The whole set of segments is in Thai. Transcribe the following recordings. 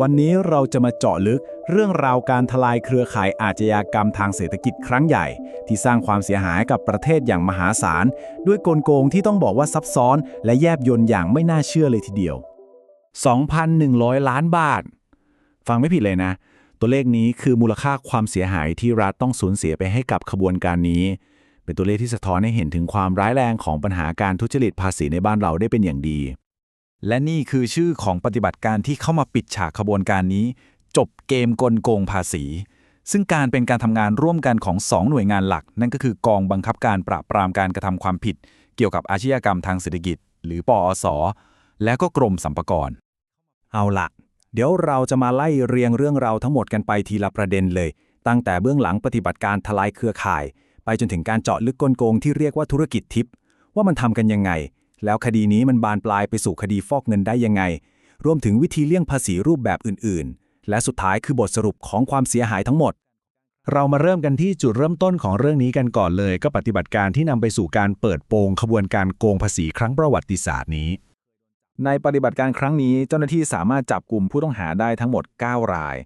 วันนี้เราจะมาเจาะลึกเรื่องราวการทลายเครือข่ายอาชญากรรมทางเศรษฐกิจครั้งใหญ่ ที่สร้างความเสียหายกับประเทศอย่างมหาศาล ด้วยกลโกงที่ต้องบอกว่าซับซ้อน และแยบยลอย่างไม่น่าเชื่อเลยทีเดียว 2,100 ล้านบาท ฟังไม่ผิดเลยนะ ตัวเลขนี้คือมูลค่าความเสียหายที่รัฐต้องสูญเสียไปให้กับขบวนการนี้ เป็นตัวเลขที่สะท้อนให้เห็นถึงความร้ายแรงของปัญหาการทุจริตภาษีในบ้านเราได้เป็นอย่างดี และนี่คือชื่อของปฏิบัติการที่เข้ามาปิดฉากขบวนการนี้ จบเกมกลโกงภาษี ซึ่งการเป็นการทำงานร่วมกันของ 2 หน่วยงานหลัก นั่นก็คือกองบังคับการปราบปรามการกระทำความผิด เกี่ยวกับอาชญากรรมทางเศรษฐกิจ หรือปอส และก็กรมสรรพากรเอาละเดี๋ยวเราจะมาไล่เรียงเรื่องราวทั้งหมดกันไปทีละประเด็นเลย ตั้งแต่เบื้องหลังปฏิบัติการทลายเครือข่าย ไปจนถึงการเจาะลึกกลโกงที่เรียกว่าธุรกิจทิพย์ว่ามันทำกันยังไง แล้วคดีนี้มันบานปลายไปสู่คดีฟอกเงินได้ยังไง รวมถึงวิธีเลี่ยงภาษีรูปแบบอื่น ๆ และสุดท้ายคือบทสรุปของความเสียหายทั้งหมด เรามาเริ่มกันที่จุดเริ่มต้นของเรื่องนี้กันก่อนเลย ก็ปฏิบัติการที่นำไปสู่การเปิดโปงขบวนการโกงภาษีครั้งประวัติศาสตร์นี้ ในปฏิบัติการครั้งนี้เจ้าหน้าที่สามารถจับกลุ่มผู้ต้องหาได้ทั้งหมด 9 ราย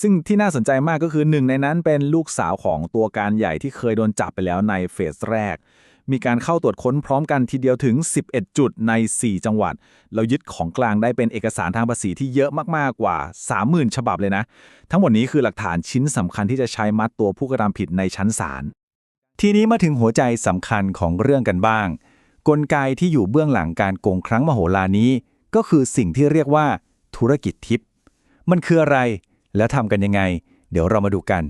ซึ่งที่น่าสนใจมากก็คือหนึ่งในนั้นเป็นลูกสาวของตัวการใหญ่ที่เคยโดนจับไปแล้วในเฟสแรก มีการเข้าตรวจค้นพร้อมกันทีเดียวถึง 11 จุดใน 4 จังหวัด เรายึดของกลางได้เป็นเอกสารทางภาษีที่เยอะมากๆกว่า 30,000 ฉบับเลยนะ ทั้งหมดนี้คือหลักฐานชิ้นสำคัญที่จะใช้มัดตัวผู้กระทำผิดในชั้นศาลทีนี้มาถึงหัวใจสำคัญของเรื่องกันบ้าง กลไกที่อยู่เบื้องหลังการโกงครั้งมโหฬารนี้ ก็คือสิ่งที่เรียกว่า ธุรกิจทิพย์มันคืออะไร แล้วทำกันยังไง เดี๋ยวเรามาดูกัน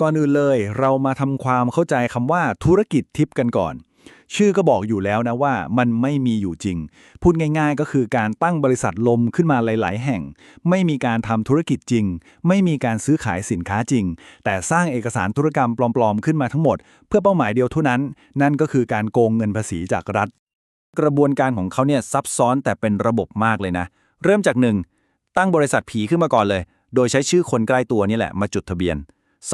ก่อนอื่นเลยเรามาทำความเข้าใจคำว่าธุรกิจทิพย์กันก่อน ชื่อก็บอกอยู่แล้วนะว่ามันไม่มีอยู่จริง พูดง่ายๆ ก็คือการตั้งบริษัทลมขึ้นมาหลาย ๆ แห่ง ไม่มีการทำธุรกิจจริง ไม่มีการซื้อขายสินค้าจริง แต่สร้างเอกสารธุรกรรมปลอม ๆ ขึ้นมาทั้งหมด เพื่อเป้าหมายเดียวเท่านั้น นั่นก็คือการโกงเงินภาษีจากรัฐ กระบวนการของเขาเนี่ยซับซ้อนแต่เป็นระบบมากเลยนะ เริ่มจากหนึ่งตั้งบริษัทผีขึ้นมาก่อนเลย โดยใช้ชื่อคนใกล้ตัวนี่แหละมาจุดทะเบียน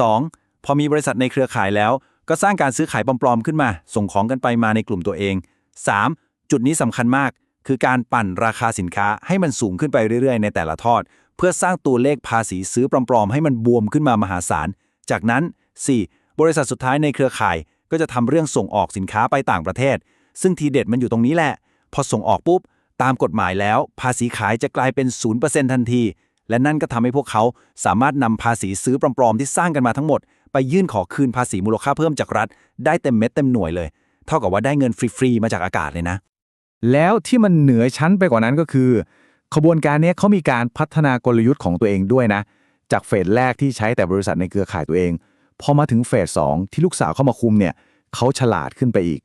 2. พอมีบริษัทในเครือข่ายแล้ว ก็สร้างการซื้อขายปลอมๆขึ้นมา ส่งของกันไปมาในกลุ่มตัวเอง 3. จุดนี้สำคัญมาก คือการปั่นราคาสินค้าให้มันสูงขึ้นไปเรื่อยๆ ในแต่ละทอด เพื่อสร้างตัวเลขภาษีซื้อปลอมๆให้มันบวมขึ้นมามหาศาล จากนั้น 4. บริษัทสุดท้ายในเครือข่าย ก็จะทำเรื่องส่งออกสินค้าไปต่างประเทศ ซึ่งทีเด็ดมันอยู่ตรงนี้แหละ พอส่งออกปุ๊บตามกฎหมายแล้ว ภาษีขายจะกลายเป็น 0%ทันที และนั่นก็ทำให้พวกเขาสามารถนำภาษีซื้อปลอมๆที่สร้างกันมาทั้งหมด ไปยื่นขอคืนภาษีมูลค่าเพิ่มจากรัฐ ได้เต็มเม็ดเต็มหน่วยเลย เท่ากับว่าได้เงินฟรีๆมาจากอากาศเลยนะ แล้วที่มันเหนือชั้นไปกว่านั้นก็คือ ขบวนการนี้เขามีการพัฒนากลยุทธ์ของตัวเองด้วยนะ จากเฟสแรกที่ใช้แต่บริษัทในเครือข่ายตัวเองพอมาถึงเฟสสองที่ลูกสาวเข้ามาคุมเนี่ยเขาฉลาดขึ้นไปอีก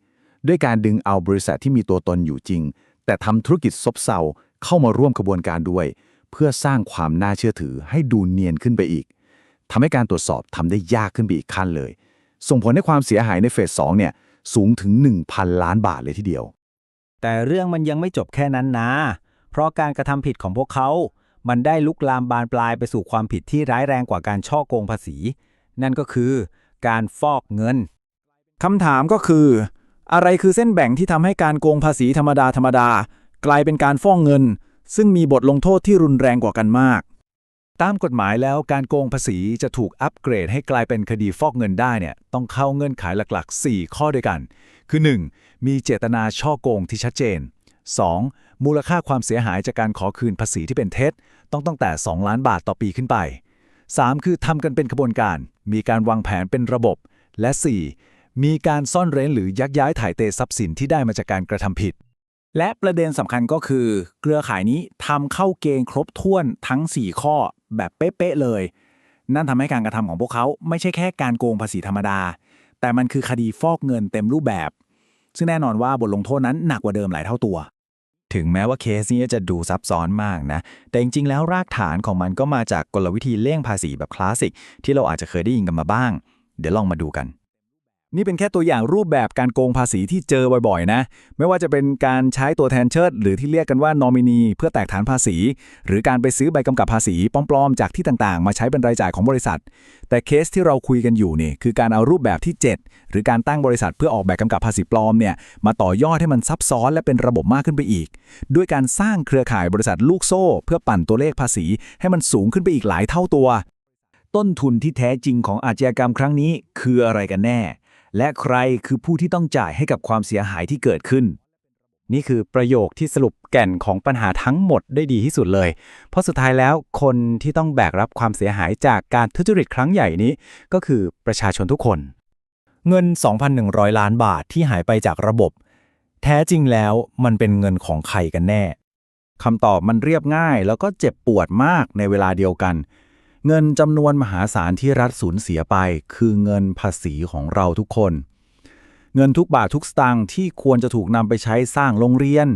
ด้วยการดึงเอาบริษัทที่มีตัวตนอยู่จริง แต่ทำธุรกิจซบเซาเข้ามาร่วมขบวนการด้วย เพื่อสร้างความน่าเชื่อถือให้ดูเนียนขึ้นไปอีก ทำให้การตรวจสอบทำได้ยากขึ้นไปอีกขั้นเลย ส่งผลให้ความเสียหายในเฟสสองเนี่ยสูงถึง 1,000 ล้านบาทเลยทีเดียว แต่เรื่องมันยังไม่จบแค่นั้นนะ เพราะการกระทำผิดของพวกเขา มันได้ลุกลามบานปลายไปสู่ความผิดที่ร้ายแรงกว่าการช่อโกงภาษี นั่นก็คือการฟอกเงินคำถามก็คือ อะไรคือเส้นแบ่งที่ทำให้การโกงภาษีธรรมดาธรรมดากลายเป็นการฟองเงิน ซึ่งมีบทลงโทษที่รุนแรงกว่ากันมาก ตามกฎหมายแล้วการโกงภาษีจะถูกอัปเกรดให้กลายเป็นคดีฟอกเงินได้เนี่ยต้องเข้าเงื่อนไขหลักๆ 4 ข้อด้วยกัน คือ 1. มีเจตนาช่อโกงที่ชัดเจน 2. มูลค่าความเสียหายจากการขอคืนภาษีที่เป็นเท็จ ต้องตั้งแต่ 2 ล้านบาทต่อปีขึ้นไป 3. คือทำกันเป็นขบวนการ มีการวางแผนเป็นระบบ และ 4. มีการซ่อนเร้นหรือยักย้ายถ่ายเททรัพย์สินที่ได้มาจากการกระทำผิด และประเด็นสำคัญก็คือ เครือข่ายนี้ทำเข้าเกณฑ์ครบถ้วนทั้ง 4 ข้อแบบเป๊ะๆเลย นั่นทำให้การกระทำของพวกเขาไม่ใช่แค่การโกงภาษีธรรมดา แต่มันคือคดีฟอกเงินเต็มรูปแบบ ซึ่งแน่นอนว่าบทลงโทษนั้นหนักกว่าเดิมหลายเท่าตัว ถึงแม้ว่าเคสนี้จะดูซับซ้อนมากนะ แต่จริงๆ แล้วรากฐานของมันก็มาจากกลวิธีเลี่ยงภาษีแบบคลาสสิกที่เราอาจจะเคยได้ยินกันมาบ้าง เดี๋ยวลองมาดูกัน นี่เป็นแค่ตัวอย่างรูปแบบการโกงภาษีที่เจอบ่อยๆ นะ ไม่ว่าจะเป็นการใช้ตัวแทนเชิด หรือที่เรียกกันว่านอมินีเพื่อแตกฐานภาษี หรือการไปซื้อใบกำกับภาษีปลอมๆ จากที่ต่างๆ มาใช้เป็นรายจ่ายของบริษัท แต่เคสที่เราคุยกันอยู่นี่คือการเอารูปแบบที่ 7 หรือการตั้งบริษัทเพื่อออกแบบกำกับภาษีปลอมเนี่ยมาต่อยอดให้มันซับซ้อนและเป็นระบบมากขึ้นไปอีก ด้วยการสร้างเครือข่ายบริษัทลูกโซ่ เพื่อปั่นตัวเลขภาษี ให้มันสูงขึ้นไปอีกหลายเท่าตัว ต้นทุนที่แท้จริงของอาชญากรรมครั้งนี้ คืออะไรกันแน่ และใครคือผู้ที่ต้องจ่ายให้กับความเสียหายที่เกิดขึ้น นี่คือประโยคที่สรุปแก่นของปัญหาทั้งหมดได้ดีที่สุดเลย เพราะสุดท้ายแล้วคนที่ต้องแบกรับความเสียหายจากการทุจริตครั้งใหญ่นี้ ก็คือประชาชนทุกคน เงิน 2,100 ล้านบาทที่หายไปจากระบบ แท้จริงแล้วมันเป็นเงินของใครกันแน่คำตอบมันเรียบง่ายแล้วก็เจ็บปวดมากในเวลาเดียวกัน เงินจำนวนมหาศาลที่รัฐสูญเสียไป คือเงินภาษีของเราทุกคน เงินทุกบาททุกสตางค์ที่ควรจะถูกนำไปใช้สร้างโรงเรียน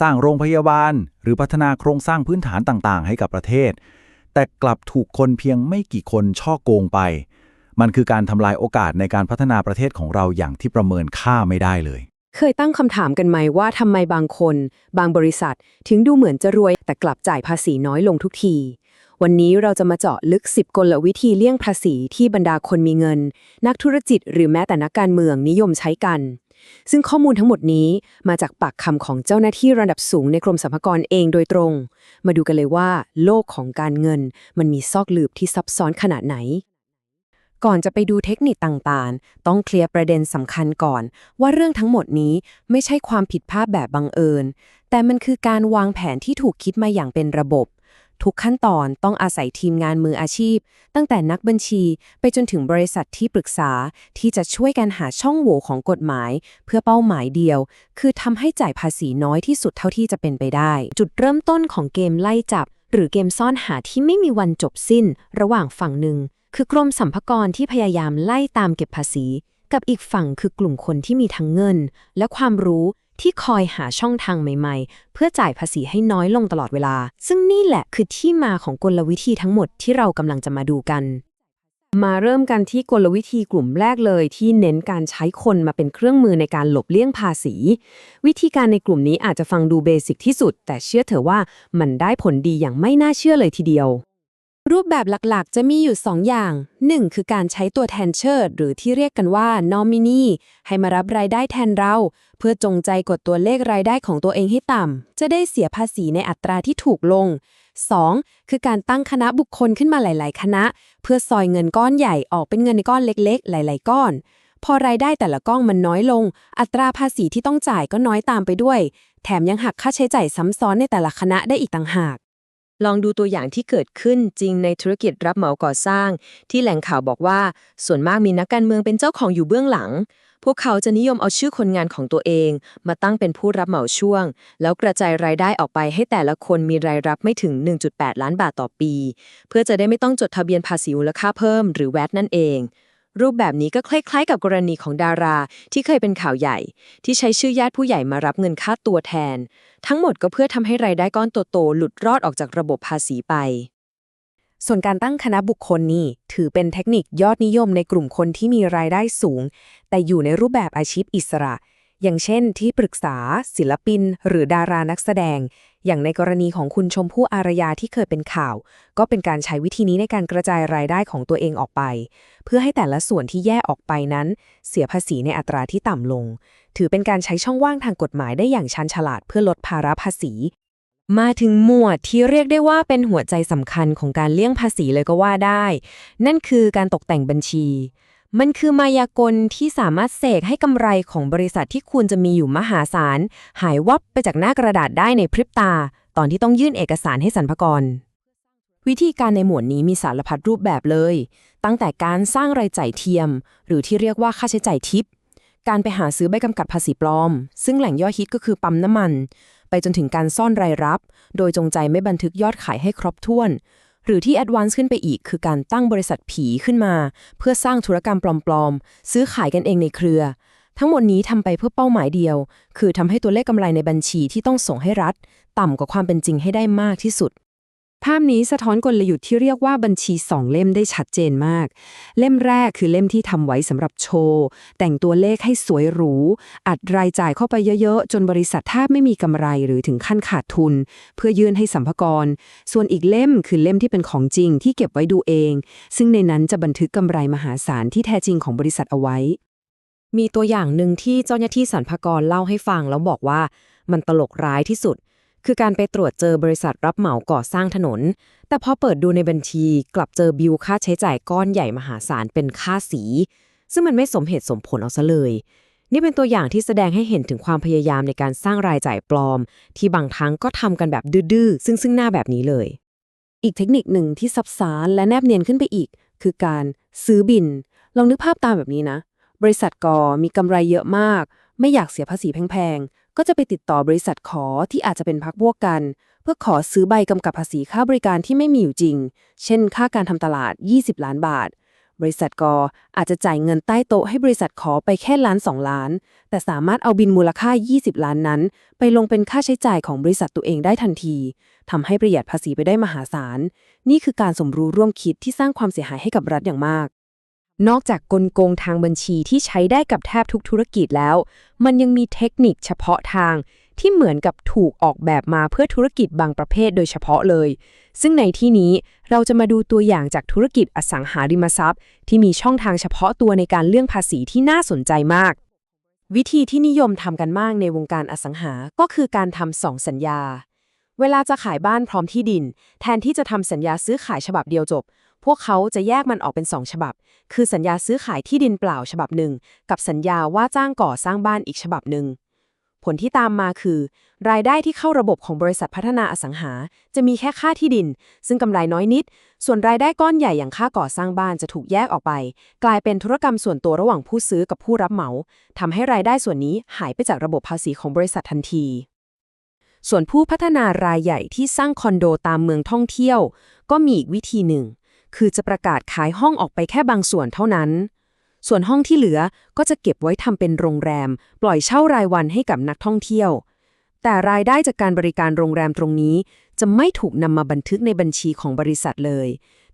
สร้างโรงพยาบาล หรือพัฒนาโครงสร้างพื้นฐานต่างๆ ให้กับประเทศ แต่กลับถูกคนเพียงไม่กี่คนช่อโกงไป มันคือการทำลายโอกาสในการพัฒนาประเทศของเราอย่างที่ประเมินค่าไม่ได้เลยเคยตั้งคำถามกันไหมว่าทำไมบางคน บางบริษัท ถึงดูเหมือนจะรวยแต่กลับจ่ายภาษีน้อยลงทุกที วันนี้เราจะมาเจาะลึก 10 กลวิธีเลี่ยงภาษีที่บรรดาคนมีเงิน นักธุรกิจหรือแม้แต่นักการเมืองนิยมใช้กัน ซึ่งข้อมูลทั้งหมดนี้มาจากปากคำของเจ้าหน้าที่ระดับสูงในกรมสรรพากรเองโดยตรง มาดูกันเลยว่า โลกของการเงิน มันมีซอกหลืบที่ซับซ้อนขนาดไหนก่อนจะไปดูเทคนิคต่างๆ ต้องเคลียร์ประเด็นสำคัญก่อน ว่าเรื่องทั้งหมดนี้ไม่ใช่ความผิดพลาดแบบบังเอิญ แต่มันคือการวางแผนที่ถูกคิดมาอย่างเป็นระบบ ทุกขั้นตอนต้องอาศัยทีมงานมืออาชีพ ตั้งแต่นักบัญชีไปจนถึงบริษัทที่ปรึกษาที่จะช่วยกันหาช่องโหว่ของกฎหมาย เพื่อเป้าหมายเดียว คือทำให้จ่ายภาษีน้อยที่สุดเท่าที่จะเป็นไปได้ จุดเริ่มต้นของเกมไล่จับ หรือเกมซ่อนหาที่ไม่มีวันจบสิ้น ระหว่างฝั่งหนึ่ง คือกรมสัมภากรที่พยายามไล่ตามเก็บภาษี กับอีกฝั่งคือกลุ่มคนที่มีทั้งเงิน และความรู้ ที่คอยหาช่องทางใหม่ๆ เพื่อจ่ายภาษีให้น้อยลงตลอดเวลา ซึ่งนี่แหละคือที่มาของกลวิธีทั้งหมดที่เรากำลังจะมาดูกัน มาเริ่มกันที่กลวิธีกลุ่มแรกเลยที่เน้นการใช้คนมาเป็นเครื่องมือในการหลบเลี่ยงภาษี วิธีการในกลุ่มนี้อาจจะฟังดูเบสิกที่สุด แต่เชื่อเถอะว่ามันได้ผลดีอย่างไม่น่าเชื่อเลยทีเดียว รูปแบบหลักๆ จะมีอยู่ 2 อย่าง 1. คือการใช้ตัวแทนเชิด หรือที่เรียกกันว่านอมินีให้มารับรายได้แทนเรา เพื่อจงใจกดตัวเลขรายได้ของตัวเองให้ต่ำ จะได้เสียภาษีในอัตราที่ถูกลง 2. คือการตั้งคณะบุคคลขึ้นมาหลาย ๆ คณะ เพื่อซอยเงินก้อนใหญ่ออกเป็นเงินในก้อนเล็ก ๆ หลาย ๆ ก้อน พอรายได้แต่ละก้อนมันน้อยลง อัตราภาษีที่ต้องจ่ายก็น้อยตามไปด้วย แถมยังหักค่าใช้จ่ายซ้ำซ้อนในแต่ละคณะได้อีกต่างหาก ลองดูตัวอย่างที่เกิดขึ้นจริงในธุรกิจรับเหมาก่อสร้าง ที่แหล่งข่าวบอกว่า ส่วนมากมีนักการเมืองเป็นเจ้าของอยู่เบื้องหลัง พวกเขาจะนิยมเอาชื่อคนงานของตัวเอง มาตั้งเป็นผู้รับเหมาช่วง แล้วกระจายรายได้ออกไปให้แต่ละคนมีรายรับไม่ถึง 1.8 ล้านบาทต่อปี เพื่อจะได้ไม่ต้องจดทะเบียนภาษีมูลค่าเพิ่ม หรือแวตนั่นเอง รูปแบบนี้ก็คล้ายๆ กับกรณีของดาราที่เคยเป็นข่าวใหญ่ ที่ใช้ชื่อญาติผู้ใหญ่มารับเงินค่าตัวแทน ทั้งหมดก็เพื่อทำให้รายได้ก้อนโตๆหลุดรอดออกจากระบบภาษีไป ส่วนการตั้งคณะบุคคลนี่ถือเป็นเทคนิคยอดนิยมในกลุ่มคนที่มีรายได้สูง แต่อยู่ในรูปแบบอาชีพอิสระ อย่างเช่น ที่ปรึกษา ศิลปิน หรือดารานักแสดง อย่างในกรณีของคุณชมพู่อารยาที่เคยเป็นข่าว ก็เป็นการใช้วิธีนี้ในการกระจายรายได้ของตัวเองออกไป เพื่อให้แต่ละส่วนที่แยกออกไปนั้น เสียภาษีในอัตราที่ต่ำลง ถือเป็นการใช้ช่องว่างทางกฎหมายได้อย่างชันฉลาดเพื่อลดภาระภาษี มาถึงหมวดที่เรียกได้ว่าเป็นหัวใจสำคัญของการเลี่ยงภาษีเลยก็ว่าได้ นั่นคือการตกแต่งบัญชี มันคือมายากลที่สามารถเสกให้กำไรของบริษัทที่คุณจะมีอยู่มหาศาล หายวับไปจากหน้ากระดาษได้ในพริบตา ตอนที่ต้องยื่นเอกสารให้สรรพากร วิธีการในหมวดนี้มีสารพัดรูปแบบเลย ตั้งแต่การสร้างรายจ่ายเทียม หรือที่เรียกว่าค่าใช้จ่ายทิป การไปหาซื้อใบกำกับภาษีปลอม ซึ่งแหล่งย่อยฮิตก็คือปั๊มน้ำมัน ไปจนถึงการซ่อนรายรับ โดยจงใจไม่บันทึกยอดขายให้ครบถ้วน หรือที่แอดวานซ์ขึ้นไปอีก คือการตั้งบริษัทผีขึ้นมา เพื่อสร้างธุรกรรมปลอมๆ ซื้อขายกันเองในเครือ ทั้งหมดนี้ทำไปเพื่อเป้าหมายเดียว คือทำให้ตัวเลขกำไรในบัญชีที่ต้องส่งให้รัฐ ต่ำกว่าความเป็นจริงให้ได้มากที่สุด ภาพนี้สะท้อนกลยุทธ์ที่เรียกว่าบัญชีสองเล่มได้ชัดเจนมาก เล่มแรกคือเล่มที่ทำไว้สำหรับโชว์ แต่งตัวเลขให้สวยหรู อัดรายจ่ายเข้าไปเยอะๆ จนบริษัทแทบไม่มีกำไรหรือถึงขั้นขาดทุน เพื่อยื่นให้สัมภากรส่วนอีกเล่มคือเล่มที่เป็นของจริงที่เก็บไว้ดูเอง ซึ่งในนั้นจะบันทึกกำไรมหาศาลที่แท้จริงของบริษัทเอาไว้ มีตัวอย่างหนึ่งที่เจ้าหน้าที่สรรพากรเล่าให้ฟังแล้วบอกว่า มันตลกร้ายที่สุด คือการไปตรวจเจอบริษัทรับเหมาก่อสร้างถนน แต่พอเปิดดูในบัญชีกลับเจอบิลค่าใช้จ่ายก้อนใหญ่มหาศาลเป็นค่าสี ซึ่งมันไม่สมเหตุสมผลเอาซะเลย นี่เป็นตัวอย่างที่แสดงให้เห็นถึงความพยายามในการสร้างรายจ่ายปลอม ที่บางครั้งก็ทำกันแบบดื้อๆซึ่งซึ่งหน้าแบบนี้เลย อีกเทคนิคหนึ่งที่ซับซ้อนและแนบเนียนขึ้นไปอีก คือการซื้อบิน ลองนึกภาพตามแบบนี้นะ บริษัทกอมีกำไรเยอะมาก ไม่อยากเสียภาษีแพงๆ ก็จะไปติดต่อบริษัทขอที่อาจจะเป็นพักพวกกัน เพื่อขอซื้อใบกำกับภาษีค่าบริการที่ไม่มีอยู่จริง เช่น ค่าการทำตลาด 20 ล้านบาท บริษัทกออาจจะจ่ายเงินใต้โต๊ะให้บริษัทขอไปแค่ล้านสองล้าน แต่สามารถเอาบินมูลค่า 20 ล้านนั้น ไปลงเป็นค่าใช้จ่ายของบริษัทตัวเองได้ทันทีทำให้ประหยัดภาษีไปได้มหาศาล นี่คือการสมรู้ร่วมคิดที่สร้างความเสียหายให้กับรัฐอย่างมาก นอกจากกลโกงทางบัญชีที่ใช้ได้กับแทบทุกธุรกิจแล้ว มันยังมีเทคนิคเฉพาะทางที่เหมือนกับถูกออกแบบมาเพื่อธุรกิจบางประเภทโดยเฉพาะเลย ซึ่งในที่นี้เราจะมาดูตัวอย่างจากธุรกิจอสังหาริมทรัพย์ ที่มีช่องทางเฉพาะตัวในการเลี่ยงภาษีที่น่าสนใจมาก วิธีที่นิยมทำกันมากในวงการอสังหา ก็คือการทำสองสัญญา เวลาจะขายบ้านพร้อมที่ดิน แทนที่จะทำสัญญาซื้อขายฉบับเดียวจบ พวกเขาจะแยกมันออกเป็น 2 ฉบับ คือสัญญาซื้อขายที่ดินเปล่าฉบับหนึ่ง กับสัญญาว่าจ้างก่อสร้างบ้านอีกฉบับหนึ่ง ผลที่ตามมาคือ รายได้ที่เข้าระบบของบริษัทพัฒนาอสังหา จะมีแค่ค่าที่ดิน ซึ่งกำไรน้อยนิด ส่วนรายได้ก้อนใหญ่อย่างค่าก่อสร้างบ้านจะถูกแยกออกไป กลายเป็นธุรกรรมส่วนตัวระหว่างผู้ซื้อกับผู้รับเหมาทำให้รายได้ส่วนนี้หายไปจากระบบภาษีของบริษัททันทีส่วนผู้พัฒนารายใหญ่ที่สร้างคอนโดตามเมืองท่องเที่ยว ก็มีอีกวิธีหนึ่ง คือจะประกาศขายห้องออกไปแค่บางส่วนเท่านั้น ส่วนห้องที่เหลือก็จะเก็บไว้ทำเป็นโรงแรม ปล่อยเช่ารายวันให้กับนักท่องเที่ยว แต่รายได้จากการบริการโรงแรมตรงนี้ จะไม่ถูกนำมาบันทึกในบัญชีของบริษัทเลย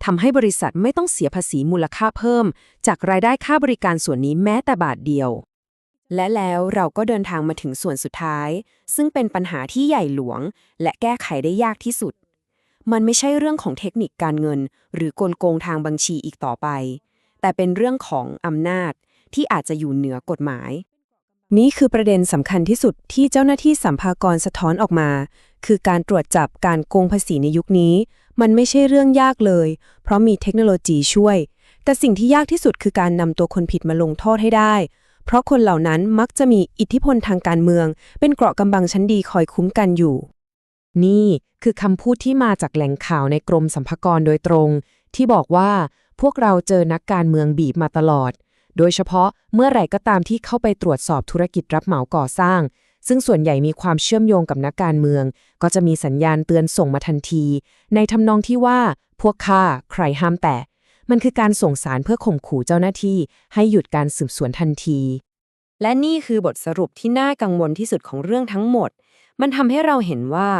ทำให้บริษัทไม่ต้องเสียภาษีมูลค่าเพิ่ม จากรายได้ค่าบริการส่วนนี้แม้แต่บาทเดียวและแล้วเราก็เดินทางมาถึงส่วนสุดท้าย ซึ่งเป็นปัญหาที่ใหญ่หลวง และแก้ไขได้ยากที่สุด มันไม่ใช่เรื่องของเทคนิคการเงิน หรือกลโกงทางบัญชีอีกต่อไป แต่เป็นเรื่องของอำนาจที่อาจจะอยู่เหนือกฎหมาย นี่คือประเด็นสำคัญที่สุดที่เจ้าหน้าที่สัมภากรสะท้อนออกมา คือการตรวจจับการโกงภาษีในยุคนี้ มันไม่ใช่เรื่องยากเลย เพราะมีเทคโนโลยีช่วย แต่สิ่งที่ยากที่สุดคือการนำตัวคนผิดมาลงโทษให้ได้ เพราะคนเหล่านั้นมักจะมีอิทธิพลทางการเมือง เป็นเกราะกำบังชั้นดีคอยคุ้มกันอยู่ นี่คือคำพูดที่มาจากแหล่งข่าวในกรมสัมภากรโดยตรง ที่บอกว่าพวกเราเจอนักการเมืองบีบมาตลอด โดยเฉพาะเมื่อไหร่ก็ตามที่เข้าไปตรวจสอบธุรกิจรับเหมาก่อสร้าง ซึ่งส่วนใหญ่มีความเชื่อมโยงกับนักการเมือง ก็จะมีสัญญาณเตือนส่งมาทันที ในทำนองที่ว่า พวกข้าใครห้ามแตะมันคือการส่งสารเพื่อข่มขู่เจ้าหน้าที่ ให้หยุดการสืบสวนทันที และนี่คือบทสรุปที่น่ากังวลที่สุดของเรื่องทั้งหมด มันทำให้เราเห็นว่า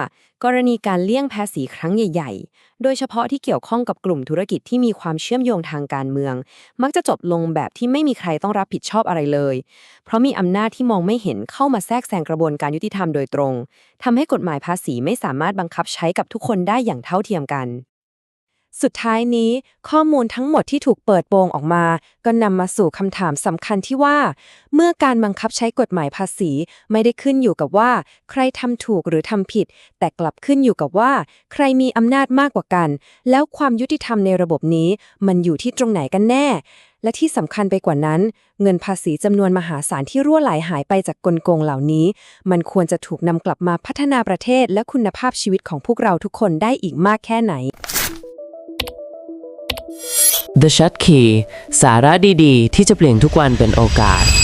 กรณีการเลี่ยงภาษีครั้งใหญ่ ๆ โดยเฉพาะที่เกี่ยวข้องกับกลุ่มธุรกิจที่มีความเชื่อมโยงทางการเมือง มักจะจบลงแบบที่ไม่มีใครต้องรับผิดชอบอะไรเลย เพราะมีอำนาจที่มองไม่เห็นเข้ามาแทรกแซงกระบวนการยุติธรรมโดยตรงทำให้กฎหมายภาษีไม่สามารถบังคับใช้กับทุกคนได้อย่างเท่าเทียมกัน สุดท้ายนี้ข้อมูลทั้งหมดที่ถูกเปิดโปงออกมา ก็นำมาสู่คำถามสำคัญที่ว่า เมื่อการบังคับใช้กฎหมายภาษี ไม่ได้ขึ้นอยู่กับว่า ใครทำถูกหรือทำผิด แต่กลับขึ้นอยู่กับว่า ใครมีอำนาจมากกว่ากัน แล้วความยุติธรรมในระบบนี้ มันอยู่ที่ตรงไหนกันแน่ และที่สำคัญไปกว่านั้น เงินภาษีจำนวนมหาศาลที่รั่วไหลหายไปจากกลโกงเหล่านี้ มันควรจะถูกนำกลับมาพัฒนาประเทศและคุณภาพชีวิตของพวกเราทุกคนได้อีกมากแค่ไหน The Shut Key สาระดีๆ ที่จะเปลี่ยนทุกวันเป็นโอกาส